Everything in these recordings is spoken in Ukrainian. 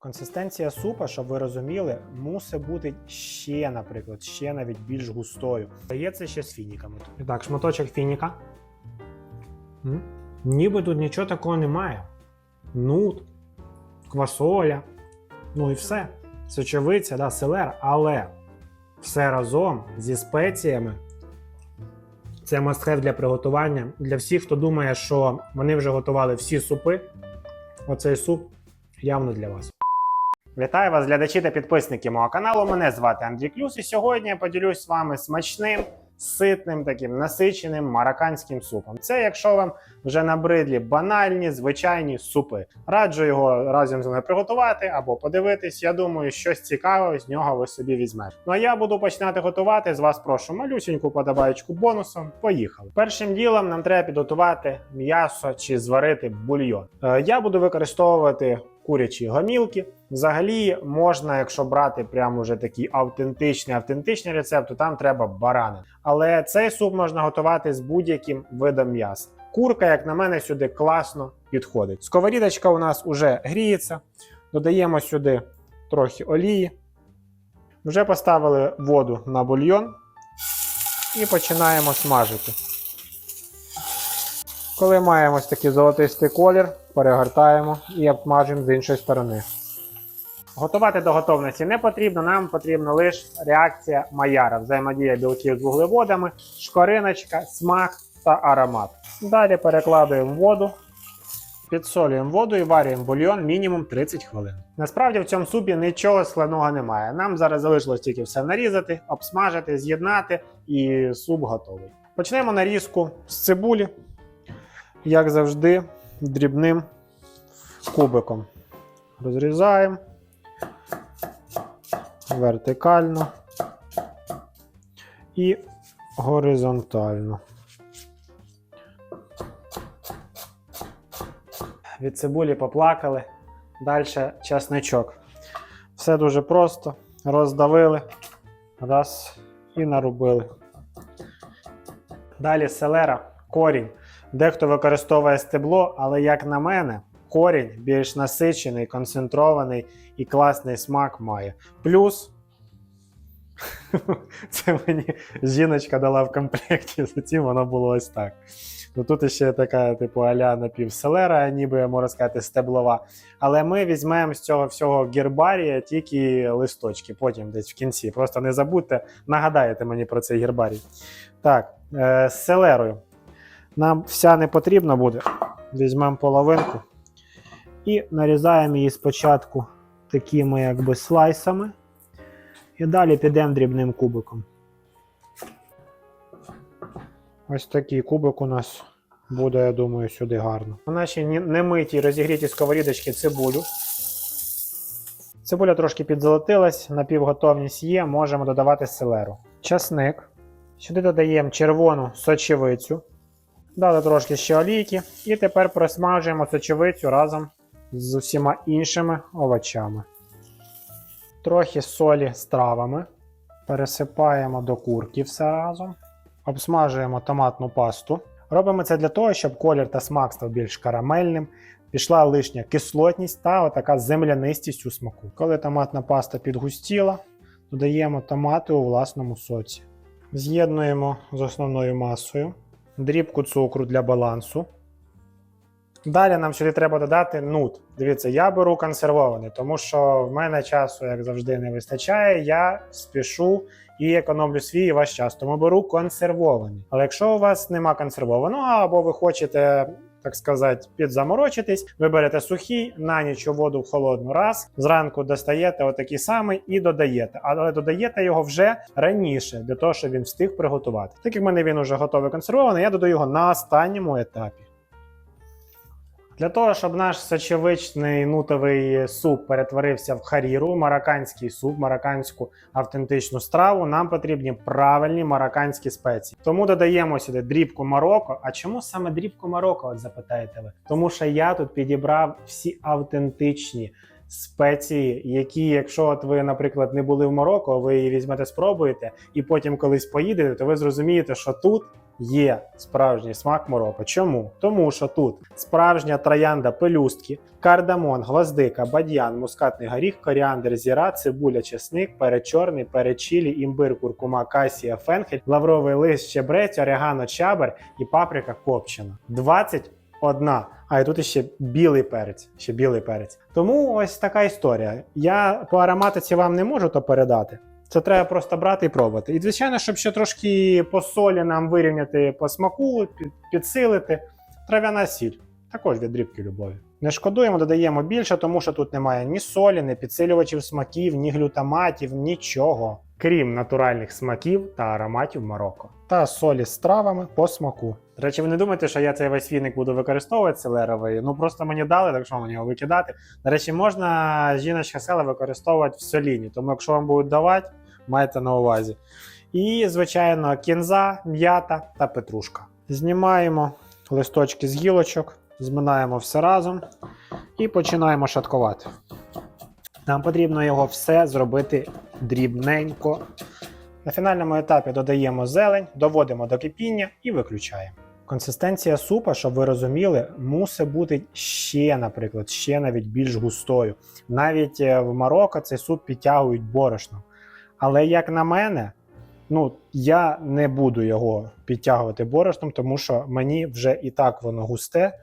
Консистенція супа, щоб ви розуміли, мусить бути ще, наприклад, ще навіть більш густою. Дається ще з фініками. І так, шматочок фініка. М? Ніби тут нічого такого немає. Нут, квасоля, ну і все. Сочевиця, да, селера, але все разом зі спеціями. Це мастхев для приготування. Для всіх, хто думає, що вони вже готували всі супи. Оцей суп явно для вас. Вітаю вас, глядачі та підписники мого каналу. Мене звати Андрій Клюс, і сьогодні я поділюсь з вами смачним, ситним, таким насиченим марокканським супом. Це якщо вам вже набридлі банальні, звичайні супи. Раджу його разом з мною приготувати або подивитись. Я думаю, щось цікаве з нього ви собі візьмете. Ну а я буду починати готувати. З вас прошу малюсеньку подобаєчку бонусом. Поїхали. Першим ділом нам треба підготувати м'ясо чи зварити бульйон. Е, Я буду використовувати курячі гомілки. Взагалі можна, якщо брати прямо вже такий автентичний автентичний рецепт, то там треба баранин. Але цей суп можна готувати з будь-яким видом м'яса. Курка, як на мене, сюди класно підходить. Сковорідочка у нас уже гріється. Додаємо сюди трохи олії. Вже поставили воду на бульйон і починаємо смажити. Коли маємо ось такий золотистий колір, перегортаємо і обсмажуємо з іншої сторони. Готувати до готовності не потрібно, нам потрібна лише реакція Майяра, взаємодія білків з вуглеводами, шкориночка, смак та аромат. Далі перекладуємо воду, підсолюємо воду і варюємо бульйон мінімум 30 хвилин. Насправді в цьому супі нічого складного немає. Нам зараз залишилось тільки все нарізати, обсмажити, з'єднати і суп готовий. Почнемо нарізку з цибулі, як завжди, дрібним кубиком. Розрізаємо вертикально і горизонтально. Від цибулі поплакали. Далі часничок. Все дуже просто. Роздавили. Раз і нарубили. Далі селера, корінь. Дехто використовує стебло, але, як на мене, корінь більш насичений, концентрований і класний смак має. Плюс це мені жіночка дала в комплекті, затім воно було ось так. Ну Тут ще така, типу, аля напівселера, ніби можна сказати, стеблова. Але ми візьмемо з цього всього гербарія тільки листочки, потім десь в кінці. Просто не забудьте, нагадаєте мені про цей гербарій. Так, е, з селерою. Нам вся не потрібна буде. Візьмемо половинку і нарізаємо її спочатку такими якби слайсами. І далі підемо дрібним кубиком. Ось такий кубик у нас буде, я думаю, сюди гарно. У нашій немитій розігрітій сковорідочці цибулю. Цибуля трошки підзолотилась, напівготовність є, можемо додавати селеру. Часник. Сюди додаємо червону сочевицю. Дали трошки ще олійки. І тепер просмажуємо сочевицю разом з усіма іншими овочами. Трохи солі з травами. Пересипаємо до курки все разом. Обсмажуємо томатну пасту. Робимо це для того, щоб колір та смак став більш карамельним, пішла лишня кислотність та отака землянистість у смаку. Коли томатна паста підгустіла, додаємо томати у власному соці. З'єднуємо з основною масою, дрібку цукру для балансу. Далі нам сюди треба додати нут. Дивіться, я беру консервований, тому що в мене часу, як завжди, не вистачає. Я спішу і економлю свій і ваш час. Тому беру консервований. Але якщо у вас нема консервованого, або ви хочете. Так сказати, підзаморочитись, ви берете сухий, на ніч у воду в холодну раз, зранку достаєте отакий самий і додаєте. Але додаєте його вже раніше, для того, щоб він встиг приготувати. Так як в мене він уже готовий консервований, я додаю його на останньому етапі. Для того, щоб наш сочевичний нутовий суп перетворився в харіру, марокканський суп, марокканську автентичну страву, нам потрібні правильні марокканські спеції. Тому додаємо сюди дрібку Марокко. А чому саме дрібку Марокко? От запитаєте ви? Тому що я тут підібрав всі автентичні спеції, які, якщо от ви, наприклад, не були в Марокко, ви її візьмете, спробуєте, і потім колись поїдете, то ви зрозумієте, що тут є справжній смак мороко. Чому? Тому що тут справжня троянда пелюстки, кардамон, гвоздика, бадьян, мускатний горіх, коріандр, зіра, цибуля, чесник, перець чорний, перець чилі, імбир, куркума, касія, фенхель, лавровий лист, щебрець, орегано, чабер і паприка копчена. 21. А і тут ще білий перець. Ще білий перець. Тому ось така історія. Я по ароматиці вам не можу то передати. Це треба просто брати і пробувати. І, звичайно, щоб ще трошки по солі нам вирівняти по смаку, під- підсилити. Трав'яна сіль. Також від дрібки любові. Не шкодуємо, додаємо більше, тому що тут немає ні солі, ні підсилювачів смаків, ні глютаматів, нічого. Крім натуральних смаків та ароматів Марокко. Та солі з травами по смаку. До речі, ви не думаєте, що я цей весь віник буду використовувати селеровий. Ну просто мені дали, так що мені його викидати. До речі, можна жіночка села використовувати в соліні, тому якщо вам будуть давати, майте на увазі. І, звичайно, кінза, м'ята та петрушка. Знімаємо листочки з гілочок, зминаємо все разом і починаємо шаткувати. Нам потрібно його все зробити дрібненько. На фінальному етапі додаємо зелень, доводимо до кипіння і виключаємо. Консистенція супа, щоб ви розуміли, мусить бути ще, наприклад, ще навіть більш густою. Навіть е, в Марокко цей суп підтягують борошном. Але як на мене, ну я не буду його підтягувати борошном, тому що мені вже і так воно густе,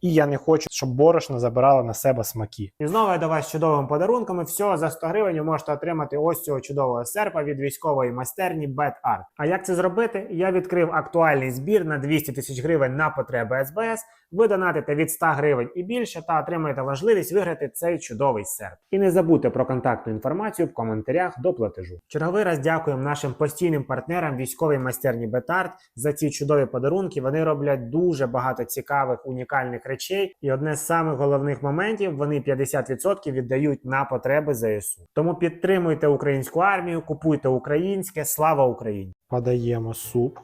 і я не хочу, щоб борошно забирало на себе смаки. І знову я до вас з чудовими подарунками. Всього за 100 гривень можете отримати ось цього чудового серпа від військової майстерні Bad Art. А як це зробити? Я відкрив актуальний збір на 200 тисяч гривень на потреби СБС. Ви донатите від 100 гривень і більше та отримаєте можливість виграти цей чудовий серп. І не забудьте про контактну інформацію в коментарях до платежу. Черговий раз дякуємо нашим постійним партнерам військовій майстерні Бетарт за ці чудові подарунки. Вони роблять дуже багато цікавих унікальних речей. І одне з самих головних моментів вони 50% віддають на потреби ЗСУ. Тому підтримуйте українську армію, купуйте українське. Слава Україні! Подаємо суп.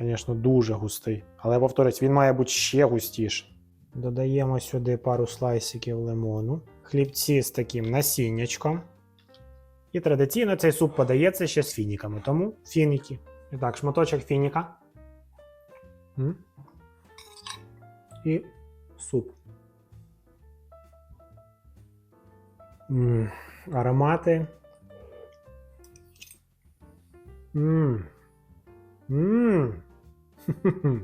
Звісно, дуже густий. Але повторюсь, він має бути ще густіше. Додаємо сюди пару слайсиків лимону, хлібці з таким насіннячком. І традиційно цей суп подається ще з фініками, тому фініки. І так, шматочок фініка. І суп. М, Аромати. М. М.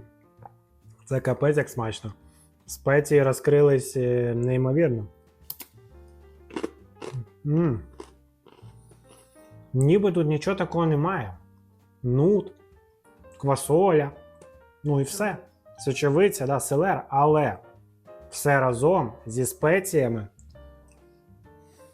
Це капець як смачно. Спеції розкрились е, неймовірно. М. Ніби тут нічого такого немає. Нут, квасоля, ну і все. Сочевиця, да, селер, але все разом зі спеціями.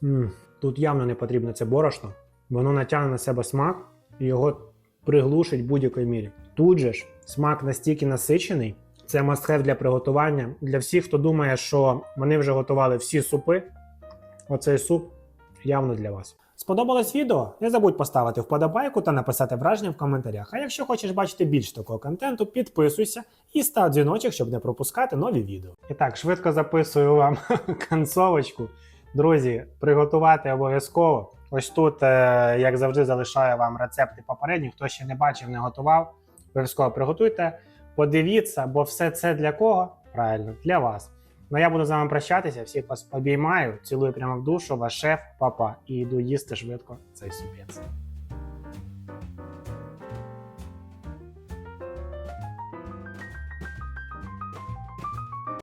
М, Тут явно не потрібно це борошно. Воно натягне на себе смак і його приглушить в будь-якій мірі. Тут же ж смак настільки насичений, це мастхев для приготування. Для всіх, хто думає, що вони вже готували всі супи. Оцей суп явно для вас. Сподобалось відео? Не забудь поставити вподобайку та написати враження в коментарях. А якщо хочеш бачити більш такого контенту, підписуйся і став дзвіночок, щоб не пропускати нові відео. І так, швидко записую вам концовочку. Друзі, приготувати обов'язково. Ось тут, е, як завжди, залишаю вам рецепти попередні. Хто ще не бачив, не готував, обов'язково приготуйте. Подивіться, бо все це для кого? Правильно, для вас. Ну я буду з вами прощатися. Всіх вас обіймаю, цілую прямо в душу, ваш шеф, папа, і йду їсти швидко цей супець.